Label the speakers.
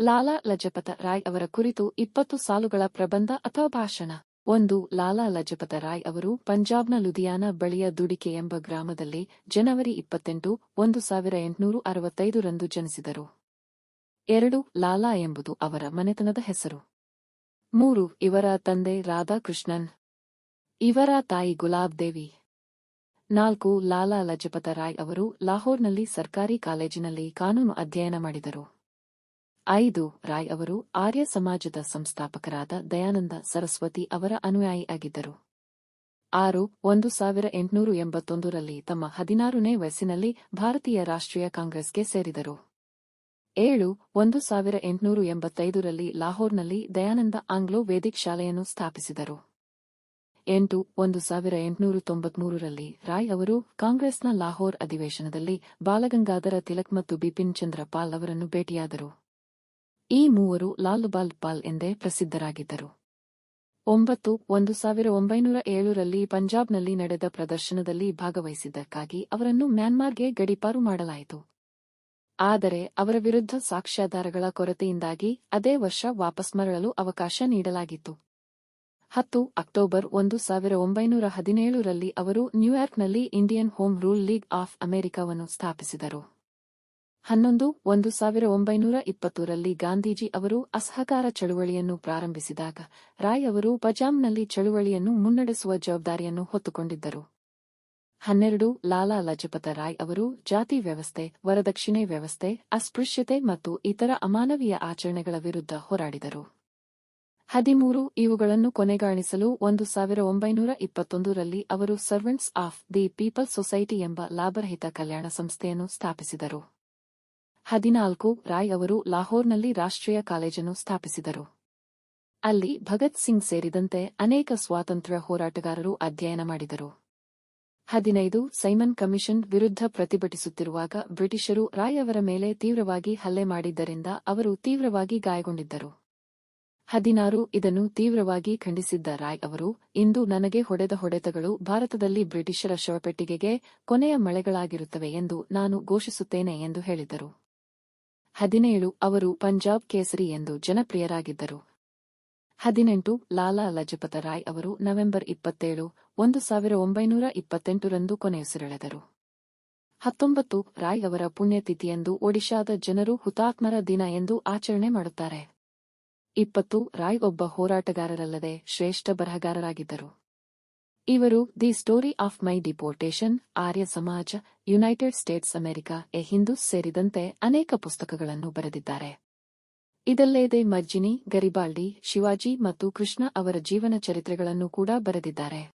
Speaker 1: ಲಾಲಾ ಲಜಪತ ರಾಯ್ ಅವರ ಕುರಿತು ಇಪ್ಪತ್ತು ಸಾಲುಗಳ ಪ್ರಬಂಧ ಅಥವಾ ಭಾಷಣ. ಒಂದು, ಲಾಲಾ ಲಜಪತ ರಾಯ್ ಅವರು ಪಂಜಾಬ್ನ ಲುಧಿಯಾನ ಬಳಿಯ ದುಡಿಕೆ ಎಂಬ ಗ್ರಾಮದಲ್ಲಿ ಜನವರಿ ಇಪ್ಪತ್ತೆಂಟು, ಒಂದು ಸಾವಿರ ಎಂಟುನೂರು ಅರವತ್ತೈದರಂದು ಜನಿಸಿದರು. ಎರಡು, ಲಾಲಾ ಎಂಬುದು ಅವರ ಮನೆತನದ ಹೆಸರು. ಮೂರು, ಇವರ ತಂದೆ ರಾಧಾಕೃಷ್ಣನ್. ಇವರ ತಾಯಿ ಗುಲಾಬ್ ದೇವಿ. ನಾಲ್ಕು, ಲಾಲಾ ಲಜಪತ ರಾಯ್ ಅವರು ಲಾಹೋರ್ನಲ್ಲಿ ಸರ್ಕಾರಿ ಕಾಲೇಜಿನಲ್ಲಿ ಕಾನೂನು ಅಧ್ಯಯನ ಮಾಡಿದರು. ಐದು ರಾಯ್ ಅವರು ಆರ್ಯ ಸಮಾಜದ ಸಂಸ್ಥಾಪಕರಾದ ದಯಾನಂದ ಸರಸ್ವತಿ ಅವರ ಅನುಯಾಯಿಯಾಗಿದ್ದರು. ಆರು, ಒಂದು ಸಾವಿರ ಎಂಟುನೂರು ಎಂಬತ್ತೊಂದರಲ್ಲಿ ತಮ್ಮ ಹದಿನಾರನೇ ವಯಸ್ಸಿನಲ್ಲಿ ಭಾರತೀಯ ರಾಷ್ಟ್ರೀಯ ಕಾಂಗ್ರೆಸ್ಗೆ ಸೇರಿದರು. ಏಳು, ಒಂದು ಸಾವಿರ ಎಂಟುನೂರು ಎಂಬತ್ತೈದರಲ್ಲಿ ಲಾಹೋರ್ನಲ್ಲಿ ದಯಾನಂದ ಆಂಗ್ಲೋ ವೇದಿಕ್ ಶಾಲೆಯನ್ನು ಸ್ಥಾಪಿಸಿದರು. ಎಂಟು, ಒಂದು ಸಾವಿರ ಎಂಟುನೂರು ತೊಂಬತ್ಮೂರರಲ್ಲಿ ರಾಯ್ ಅವರು ಕಾಂಗ್ರೆಸ್ನ ಲಾಹೋರ್ ಅಧಿವೇಶನದಲ್ಲಿ ಬಾಲಗಂಗಾಧರ ತಿಲಕ್ ಮತ್ತು ಬಿಪಿನ್ ಚಂದ್ರ ಪಾಲ್ ಅವರನ್ನು ಭೇಟಿಯಾದರು. ಈ ಮೂವರು ಲಾಲ್ ಬಾಲ್ ಪಾಲ್ ಎಂದೇ ಪ್ರಸಿದ್ಧರಾಗಿದ್ದರು. ಒಂಬತ್ತು, ಒಂದು ಸಾವಿರ ಒಂಬೈನೂರ ಏಳರಲ್ಲಿ ಪಂಜಾಬ್ನಲ್ಲಿ ನಡೆದ ಪ್ರದರ್ಶನದಲ್ಲಿ ಭಾಗವಹಿಸಿದ್ದಕ್ಕಾಗಿ ಅವರನ್ನು ಮ್ಯಾನ್ಮಾರ್ಗೆ ಗಡಿಪಾರು ಮಾಡಲಾಯಿತು. ಆದರೆ, ಅವರ ವಿರುದ್ಧ ಸಾಕ್ಷ್ಯಾಧಾರಗಳ ಕೊರತೆಯಿಂದಾಗಿ ಅದೇ ವರ್ಷ ವಾಪಸ್ ಮರಳಲು ಅವಕಾಶ ನೀಡಲಾಗಿತ್ತು. ಹತ್ತು, ಅಕ್ಟೋಬರ್ ಒಂದು ಸಾವಿರ ಒಂಬೈನೂರ ಹದಿನೇಳರಲ್ಲಿ ಅವರು ನ್ಯೂಯಾರ್ಕ್ನಲ್ಲಿ Indian home rule league of ಅಮೆರಿಕಾವನ್ನು ಸ್ಥಾಪಿಸಿದರು. ಹನ್ನೊಂದು, ಒಂದು ಸಾವಿರ ಒಂಬೈನೂರ ಇಪ್ಪತ್ತೂರಲ್ಲಿ ಗಾಂಧೀಜಿ ಅವರು ಅಸಹಕಾರ ಚಳುವಳಿಯನ್ನು ಪ್ರಾರಂಭಿಸಿದಾಗ ರಾಯ್ ಅವರು ಪಜಾಮ್ನಲ್ಲಿ ಚಳುವಳಿಯನ್ನು ಮುನ್ನಡೆಸುವ ಜವಾಬ್ದಾರಿಯನ್ನು ಹೊತ್ತುಕೊಂಡಿದ್ದರು. ಹನ್ನೆರಡು, ಲಾಲಾ ಲಜಪತ ರಾಯ್ ಅವರು ಜಾತಿ ವ್ಯವಸ್ಥೆ, ವರದಕ್ಷಿಣೆ ವ್ಯವಸ್ಥೆ, ಅಸ್ಪೃಶ್ಯತೆ ಮತ್ತು ಇತರ ಅಮಾನವೀಯ ಆಚರಣೆಗಳ ವಿರುದ್ಧ ಹೋರಾಡಿದರು. ಹದಿಮೂರು, ಇವುಗಳನ್ನು ಕೊನೆಗಾಣಿಸಲು ಒಂದು ಸಾವಿರ ಒಂಬೈನೂರ ಇಪ್ಪತ್ತೊಂದರಲ್ಲಿ ಅವರು servants of the people society ಎಂಬ ಲಾಭರಹಿತ ಕಲ್ಯಾಣ ಸಂಸ್ಥೆಯನ್ನು ಸ್ಥಾಪಿಸಿದರು. ಹದಿನಾಲ್ಕು, ರಾಯ್ ಅವರು ಲಾಹೋರ್ನಲ್ಲಿ ರಾಷ್ಟ್ರೀಯ ಕಾಲೇಜನ್ನು ಸ್ಥಾಪಿಸಿದರು. ಅಲ್ಲಿ ಭಗತ್ ಸಿಂಗ್ ಸೇರಿದಂತೆ ಅನೇಕ ಸ್ವಾತಂತ್ರ್ಯ ಹೋರಾಟಗಾರರು ಅಧ್ಯಯನ ಮಾಡಿದರು. ಹದಿನೈದು, ಸೈಮನ್ ಕಮಿಷನ್ ವಿರುದ್ಧ ಪ್ರತಿಭಟಿಸುತ್ತಿರುವಾಗ ಬ್ರಿಟಿಷರು ರಾಯ್ ಅವರ ಮೇಲೆ ತೀವ್ರವಾಗಿ ಹಲ್ಲೆ ಮಾಡಿದ್ದರಿಂದ ಅವರು ತೀವ್ರವಾಗಿ ಗಾಯಗೊಂಡಿದ್ದರು. ಹದಿನಾರು, ಇದನ್ನು ತೀವ್ರವಾಗಿ ಖಂಡಿಸಿದ್ದ ರಾಯ್ ಅವರು, ಇಂದು ನನಗೆ ಹೊಡೆದ ಹೊಡೆತಗಳು ಭಾರತದಲ್ಲಿ ಬ್ರಿಟಿಷರ ಶವಪೆಟ್ಟಿಗೆಗೆ ಕೊನೆಯ ಮಳೆಗಳಾಗಿರುತ್ತವೆ ಎಂದು ನಾನು ಘೋಷಿಸುತ್ತೇನೆ ಎಂದು ಹೇಳಿದರು. ಹದಿನೇಳು, ಅವರು ಪಂಜಾಬ್ ಕೇಸರಿ ಎಂದು ಜನಪ್ರಿಯರಾಗಿದ್ದರು. ಹದಿನೆಂಟು, ಲಾಲಾ ಲಜಪತ ರಾಯ್ ಅವರು ನವೆಂಬರ್ ಇಪ್ಪತ್ತೇಳು, ಒಂದು ಸಾವಿರ ಒಂಬೈನೂರ ಇಪ್ಪತ್ತೆಂಟರಂದು ಕೊನೆಯುಸಿರೆಳೆದರು ಹತ್ತೊಂಬತ್ತು, ರಾಯ್ ಅವರ ಪುಣ್ಯತಿಥಿಯೆಂದು ಒಡಿಶಾದ ಜನರು ಹುತಾತ್ಮರ ದಿನ ಎಂದು ಆಚರಣೆ ಮಾಡುತ್ತಾರೆ. ಇಪ್ಪತ್ತು, ರಾಯ್ ಒಬ್ಬ ಹೋರಾಟಗಾರರಲ್ಲದೆ ಶ್ರೇಷ್ಠ ಬರಹಗಾರರಾಗಿದ್ದರು. ಇವರು, the story of my deportation, Arya Samaj, United States America, a Hindu ಸೇರಿದಂತೆ ಅನೇಕ ಪುಸ್ತಕಗಳನ್ನು ಬರೆದಿದ್ದಾರೆ. ಇದಲ್ಲದೆ ಮರ್ಜಿನಿ ಗರಿಬಾಲ್ಡಿ ಶಿವಾಜಿ ಮತ್ತು ಕೃಷ್ಣ ಅವರ ಜೀವನ ಚರಿತ್ರೆಗಳನ್ನು ಕೂಡ ಬರೆದಿದ್ದಾರೆ.